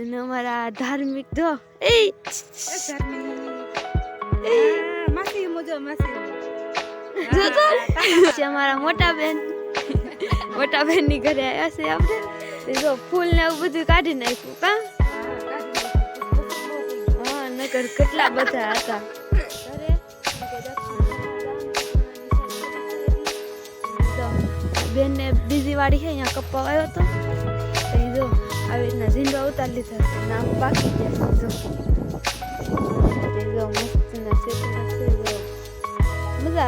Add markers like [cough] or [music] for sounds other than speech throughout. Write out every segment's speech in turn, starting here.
અને અમારા ધાર્મિક જો એ માસી મુજો માસી. અમારા મોટા બેન મોટા બેનની ઘરે આવ્યા છે આપણે. જો ફૂલ ને એવું બધું કાઢી નાખ્યું કા? હા નકર કેટલા બધા હતા. બેન ને બીજી વાડી છે અહીંયા કપ્પા આવ્યો હતો આવી રીતના ઝીંડો ઉતારી લીધા નામ પાકી જો મસ્ત ના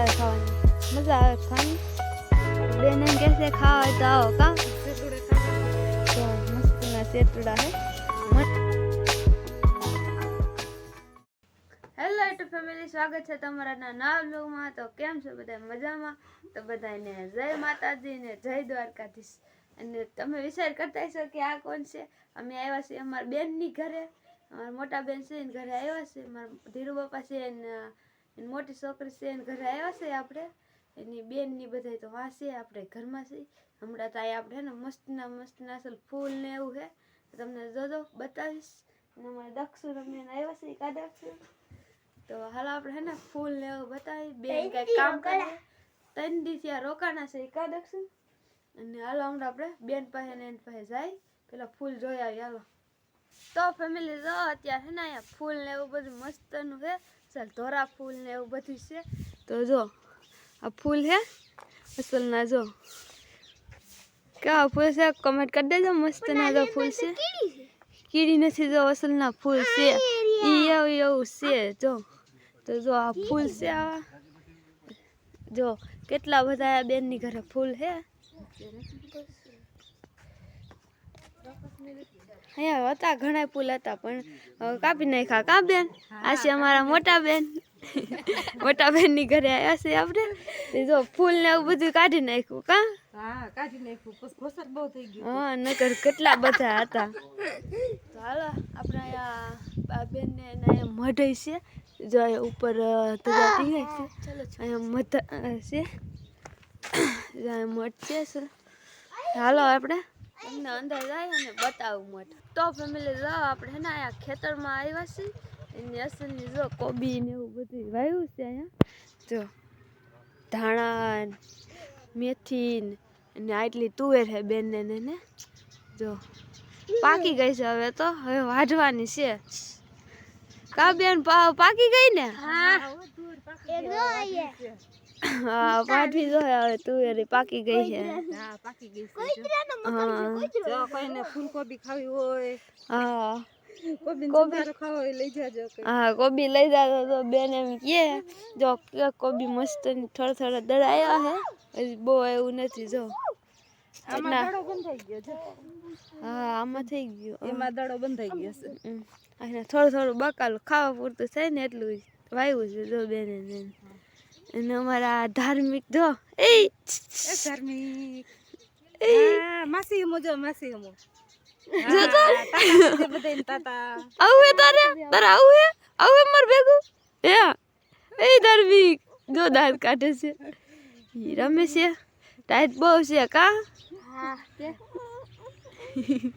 ખાવાની મજા આવે ખાવાની બેન એમ ખાવા તો આવો કા તો મસ્ત ના સેતુડા હે હેલો ટુ ફેમિલી સ્વાગત છે તમારા નવા બ્લોગમાં તો કેમ છો બધા? મજામાં? તો બધાને જય માતાજી ને જય દ્વારકાધીશ. અને તમે વિચાર કરતા હશો કે આ કોણ છે? અમે આવ્યા છીએ અમારા બેનની ઘરે. અમારા મોટા બેન છે એની ઘરે આવ્યા છે. મારા ધીરુ બાપા છે એને મોટી છોકરી છે એને ઘરે આવ્યા છે આપણે. એની બેનની બધા તો વાંચીએ આપણે ઘરમાં છે. હમણાં તો આપણે ને મસ્તના મસ્તના અસલ ફૂલ ને એવું છે તમને જોજો બતાવીશ. અને અમારે દક્ષુ રમીને આવ્યા છે કા છે તો હાલ આપણે હે ને ફૂલ ને એવું બતાવી બેન કંઈક કામ કરે. ત્રણ દિવસ રોકાણા છે કા દક્ષુ અને હાલો હમણાં આપણે બેન પાસે ને એન પાસે જાય. પેલા ફૂલ જોઈ આવી હાલો. તો ફેમિલી જો, અત્યારે છે ને અહીંયા ફૂલ ને એવું બધું મસ્તનું છે. ચાલ, ધોરા ફૂલ ને એવું બધું છે. તો જો, આ ફૂલ છે. અસલના જો. કેવા ફૂલ છે? કમેન્ટ કરી દેજો, મસ્ત ના જો ફૂલ છે. કીડી નથી જો અસલના ફૂલ છે. ઈ એવું એવું છે, જો. તો જો, આ ફૂલ છે આવા. જો, કેટલા બધા બેનની ઘરે ફૂલ છે. અહીંયા હતા ઘણા ફૂલ હતા પણ કાપી નાખ્યા. કા બેન? આ છે અમારા મોટા બેન. મોટા બેનની ઘરે આવ્યા છે આપણે. જો ફૂલ ને એવું બધું કાઢી નાખ્યું કા? હા કાઢી નાખ્યું. પછી બહુ થઈ ગયો. હા નકર કેટલા બધા હતા. તો હાલો આપણે અહીંયા આ બેન ને અહીંયા મઢઈ છે. જો ઉપર છે. અહીંયા મધ છે. મઠ છે સર. હાલો આપણે. તમને અંદર જાય અને બતાવું મઠ. તો ફેમિલી જાઓ આપણે હે ને અહીંયા ખેતરમાં આવ્યા છીએ. એની અસલની જો કોબી ને એવું બધું વાવ્યું છે અહીંયા. જો ધાણા મેથી ને આટલી તુવેર છે બેનને ને ને. જો પાકી ગઈ છે હવે તો. હવે વાઢવાની છે. કા બેન પાકી ગઈ ને? હા. વાઢવી જો હવે તુવેરી પાકી ગઈ છે. હા પાકી ગઈ છે. હા. જો કોઈને ફૂલકોબી ખાવી હોય હા. કોબી લઈ જાજો હા કોબી લઈ જાતો તો બેન એમ કે જો કોબી મસ્ત થોડા થોડા દળાયા હે બહુ એવું નથી જો. આમાં થઈ ગયો હા આમાં થઈ ગયું. એમાં દડો બંધાઈ ગયો છે. થોડું થોડું બકાલું ખાવા પૂરતું થાય ને એટલું જ વાવ્યું છે જો બેન અને અમારા ધાર્મિક જો એ એ ધાર્મિક. હા, માસી હમો જો માસી હમો. જો તો બધાને તાતા આવું હે તારે? તારે આવું હે? આવું હે માર ભેગું? હે? એ ધાર્મિક. જો દાંત કાઢે છે. રમે છે. ટાઈટ બહુ છે કા? હા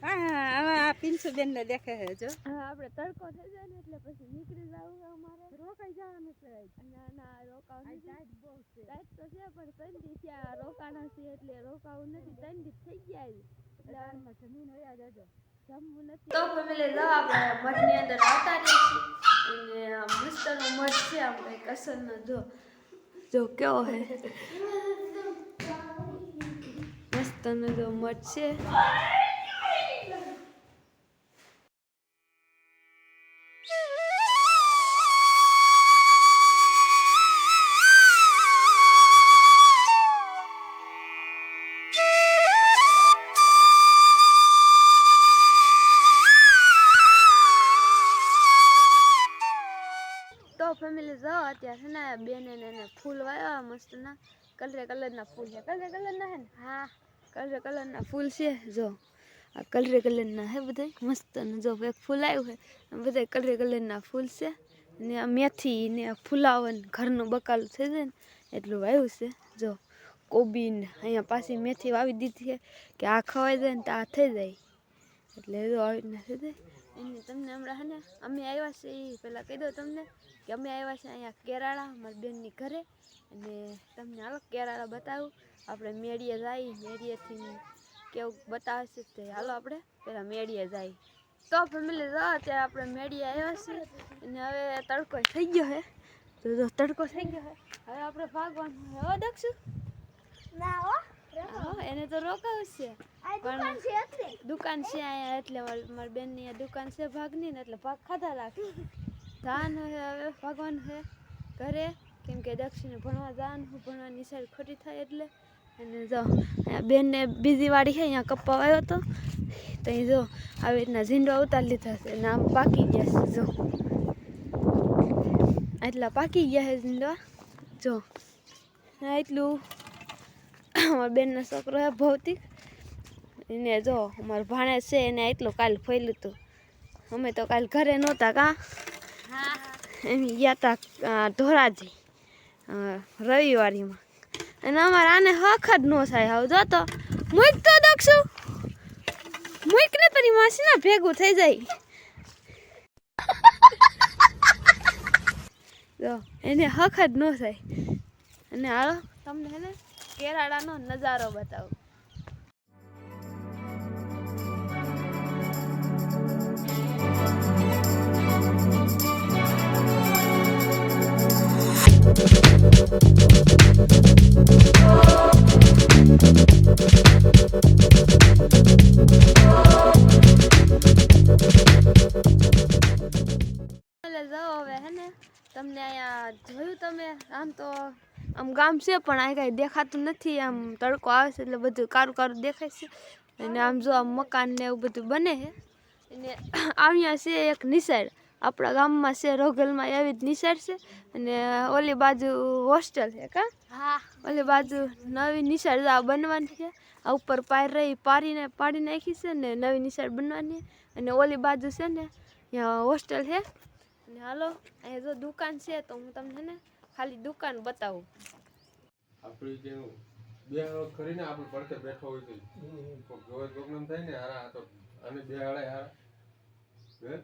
આ પિન્સુ બેન ને દેખે છે જો. હા આપણે તડકો થઈ જાય ને એટલે પછી નીકળી જવું છે અમારે. રોકાઈ જવાનું છે ના ના રોકાવું નથી. ટાઈટ બહુ છે. ટાઈટ તો છે પણ ત્રણ દી ત્યાં રોકાણા છે એટલે રોકાવું નથી. ત્રણ દી થઈ ગયા છે. એટલે આમાં જમીન હોય જજો. જમવું નથી. તો ફેમિલી લો આપણે મઠની અંદર આવતા રહીએ છીએ અને આ મઠ છે આપણે કસરનો જો. જો કેવો હે. મસ્તનો જો મઠ છે. અત્યારે છે ને બેને એને ફૂલ વાવ્યા મસ્ત ના. કલરે કલરના ફૂલ છે. કલરે કલરના હે ને? હા, કલરે કલરના ફૂલ છે. જો, આ કલરે કલરના હે બધા મસ્ત જો એક ફૂલ આવ્યું છે બધા કલરે કલરના ફૂલ છે. ને આ મેથી ને આ ફુલાવન ઘરનું બકાલું થઈ જાય ને, એટલું વાવ્યું છે. જો કોબી ને અહીંયા પાછી મેથી વાવી દીધી છે કે આ ખવાઈ જાય ને તો આ થઈ જાય. એટલે જો આવી રીતના થઈ જાય એની તમને હમણાં હે ને, અમે આવ્યા છે એ પહેલાં કહી દઉં તમને કે અમે આવ્યા છીએ અહીંયા કેરાળા મારી બેનની ઘરે. અને તમને હાલો કેરાળા બતાવું. આપણે મેળીએ જાય મેળીએથી કેવું બતાવે છે તે. હાલો આપણે પહેલાં મેળીએ જાય. તો ફેમિલી જો અત્યારે આપણે મેળીએ આવ્યા છીએ. અને હવે તડકો થઈ ગયો હે. તો જો તડકો થઈ ગયો હે. હવે આપણે ભાગવાનું હવે દખશું ના હો. એને તો રોકાવશે પણ દુકાન છે અહીંયા એટલે મારી મારી બેનની દુકાન છે ભાગની ને એટલે ભાગ ખાધા રાખે ધાન હવે ભાગવાનું છે ઘરે. કેમ કે દક્ષિણે ભણવા જાન હું, ભણવાની સાઈડ ખોટી થાય એટલે. અને જો બેનને બીજી વાડી છે અહીંયા કપ્પા આવ્યો હતો તો અહીં જો, આવી રીતના ઝીંડો ઉતારી લીધા છે અને આમ પાકી ગયા છે, જો. એટલા પાકી ગયા છે ઝીંડવા. જો એટલું. અમારા બેનનો છોકરો છે ભૌતિક. એને જો, અમારો ભાણે છે, એને એટલું કાલ ફેલું હતું અમે તો કાલ ઘરે નહોતા કાં. એમ ગયા હતા ધોરાજી રવિવારીમાં. અને અમારે આને હખ જ ન થાય હવે, જો તો મૂક તો દક્ષુ. મૂક ને તારી માસી ના ભેગું થઈ જાય. જો, એને હખ જ ન થાય. અને હાલો, તમને હે ને કેરાળાનો નજારો બતાવું. તમને અહીંયા જોયું તમે આમ તો આમ ગામ છે પણ અહીં કાંઈ દેખાતું નથી આમ તડકો આવે છે એટલે બધું કારું કારું દેખાય છે. અને આમ જો આમ મકાન ને એવું બધું બને છે. અને [clears throat] અહીંયા છે એક નિસાડ આપણા ગામમાં છે રોગલમાં એવી જ નિશાળ છે. અને ઓલી બાજુ હોસ્ટેલ છે કા? હા. ઓલી બાજુ નવી નિશાળ આ બનવાની છે. આ ઉપર પાર રહી પારીને પાડી નાખી છે ને નવી નિશાળ બનવાની અને ઓલી બાજુ છે ને ત્યાં હોસ્ટેલ છે. અને હાલો અહીંયા જો દુકાન છે તો હું તમને ને ખાલી દુકાન બતાવું. આપણી જે બે કરીને આપણે પડખે બેઠો હોય તો જોવે પ્રોબ્લેમ થાય ને હારા તો અને બે હાળે હારા. હે?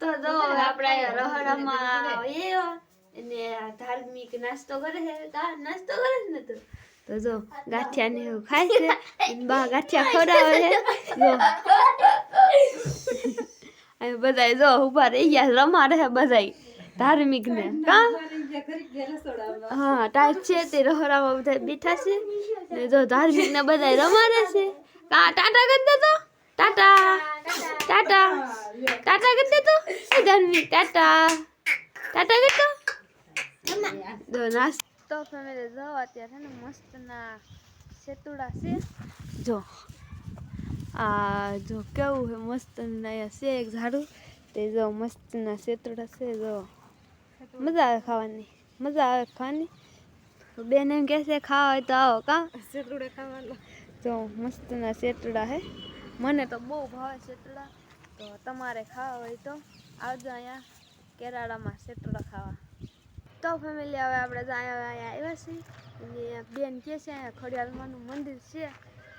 તો જો આપણે રહોડામાં આવીએ અને ધાર્મિક નાસ્તો કરે છે. કા? નાસ્તો કરે છે ને તો? તો જો ગાંઠિયા ને એવું ખાય છે. બા ગાંઠિયા ખવડાવે છે. જો. અને બધાય જો ઊભા રહી ગયા રમાડે રહે બધાય ધાર્મિક ને કા? હા ટાઈટ છે તે રહોડામાં બધા બેઠા છે. ને જો ધાર્મિક ને બધા રમાડે છે. કા ટાટા કરી તો ટાટા. ટાટા. ટાટા કરી દે તો. એ ધાર્મિક ટાટા. ટાટા કરી દો. નાસ્તો. ફેમિલી જો અત્યારે ને મસ્તના સેતુડા છે. જો. આ જો કેવું છે મસ્ત અહીંયા છે એક ઝાડું. તે જો મસ્તના સેતુડા છે જો. મજા આવે ખાવાની. મજા આવે ખાવાની. બેન એમ કહેશે ખાવા હોય તો આવો કા? સેતુડા ખાવાનું. જો મસ્તના સેતડા હે. મને તો બહુ ભાવે સેતડા તો તમારે ખાવા હોય તો આવજો અહીંયા કેરાળામાં શેતળા ખાવા. તો ફેમિલી હવે આપણે અહીંયા અહીંયા આવ્યા છીએ. અને બેન કહે છે, અહીંયા ખડિયાલમાનું મંદિર છે.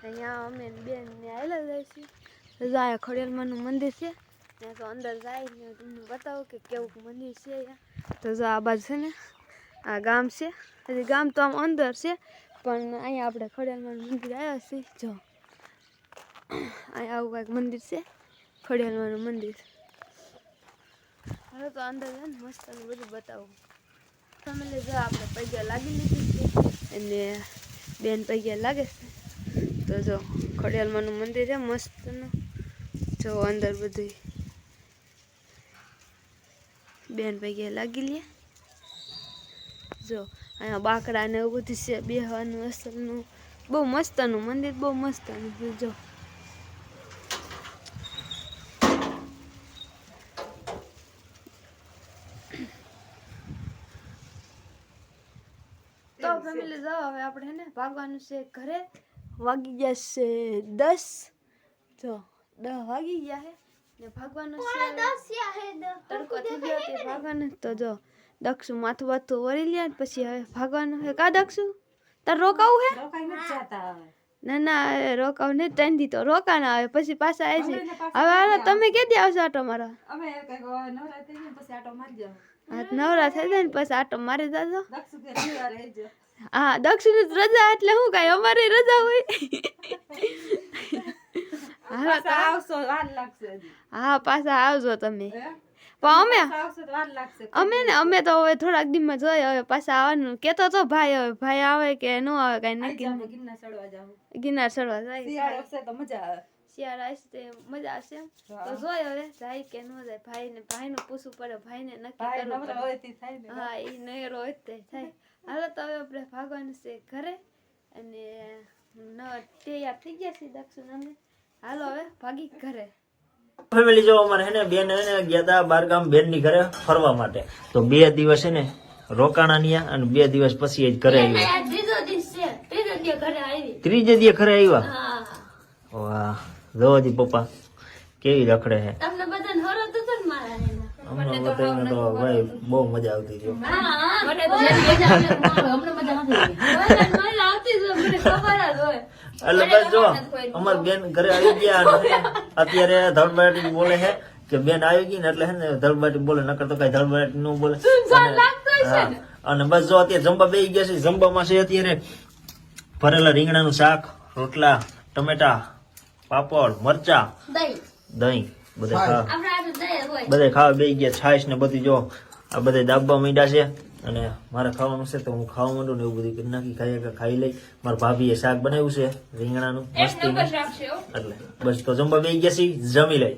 અહીંયા અમે બેન આવેલા જાય છીએ. અહીંયા ખડિયાલમાનું મંદિર છે. ત્યાં તો અંદર જાય તમને બતાવું કે કેવું મંદિર છે અહીંયા. તો જો આ બાજુ છે ને, આ ગામ છે. ગામ તો આમ અંદર છે, પણ અહીંયા આપણે ખડિયાલમાનું મંદિર આવ્યા છીએ. જો. અહીંયા આવું કાંઈક મંદિર છે. ખડિયાલમાનું મંદિર. હવે તો અંદર છે ને મસ્ત બધું બતાવું. તમે જો, આપણે પૈગા લાગી લીધી છે અને બેન પૈગા લાગે છે. તો જો ખડિયાલમાનું મંદિર છે મસ્તનું જો અંદર બધું બેન પૈગા લાગી લે જો, અહીંયા બાકડા ને એવું બધું છે, બેહવાનું અસલનું બહુ મસ્તનું મંદિર, બહુ મસ્તનું જો. તો ફેમિલી જાઓ. હવે આપણે હે ને ભાગવાનું છે ઘરે. વાગી ગયા છે દસ. જો દસ વાગી ગયા હે. ને ભાગવાનું છે તડકો થઈ ગયો તે ભાગવાનું. તો જો દક્ષુ માથું બાથું વળી લ્યા પછી હવે ભાગવાનું હે. કા દક્ષુ? તાર રોકાવું હે? રોકાઈ નથી જતા હવે. ના ના હવે રોકાવ ને ત્રણ દી તો રોકા ના આવે. પછી પાછા આવી છે હવે હાલો તમે ક્યાંથી આવશો આટો મારો અમે નવરા થઈ જાય ને પછી આટો મારી જાવ નવરા થઈ જાય ને પછી આટો મારી જાજો. હા દક્ષિણ રજા એટલે શું કાંઈ? અમારે રજા હોય. હા પાછા આવજો તમે. પણ અમે અમે ને અમે તો હવે થોડાક દિનમાં જોઈએ હવે પાછા આવવાનું. કેતો તો ભાઈ હવે ભાઈ આવે કે ન આવે કાંઈ નક્કી ગિરનાર ચડવા જાવ ગિરનાર ચડવા જાય. તો મજા આવે. શિયાળા આવશે તો મજા આવશે. તો જોય હવે જાય કે ન જાય. પૂછવું ભાઈને નક્કી ભાઈ કરવું નવરા પડે. હોય તે થાય ને. હા એ નહીં હોય તે થાય. હાલો તો હવે આપણે ભાગવાનું છે ઘરે અને ન તૈયાર થઈ ગયા છે દક્ષિણ અમે હાલો હવે ભાગી ઘરે. ફેમિલી જો અમારે હેને બેન હેને ગયા હતા બારગામ બેનની ઘરે ફરવા માટે. તો બે દિવસ હે ને રોકાણા ન્યા અને બે દિવસ પછી જ ઘરે આવ્યા. ત્રીજો દિવસ છે. ત્રીજો દિવસ ઘરે આવી. ત્રીજે દિવસ ઘરે આવ્યા? વાહ. જોવો જી પપ્પા કેવી રખડે હે તમને બધાને હરો તો ને મારા એના. અમને તો ભાઈ બહુ મજા આવતી હતી એટલે બસ જો અમાર બેન ઘરે આવી ગયા અને અત્યારે ધળબાટી બોલે છે કે બેન આવી ગઈ ને એટલે હે ને ધડબાટી બોલે નકર તો કઈ ધડબાટી નું બોલે. અને બસ જો અત્યારે જમવા બેસી ગયા છે. જમવામાં છે અત્યારે ભરેલા રીંગણાનું શાક રોટલા ટમેટા પાપડ મરચા દહીં. દહીં. બધે ખાવા બધે ખાવા બે ગયા છાશ ને બધું જો આ બધે દાબવા માંડ્યા છે. અને મારે ખાવાનું છે તો હું ખાવા માંડું ને એવું બધું કરી નાખી ખાઈ ખાઈ લઈ. મારા ભાભીએ શાક બનાવ્યું છે રીંગણાનું મસ્તી એટલે બસ તો જમવા બે ગયા છીએ જમી લઈ.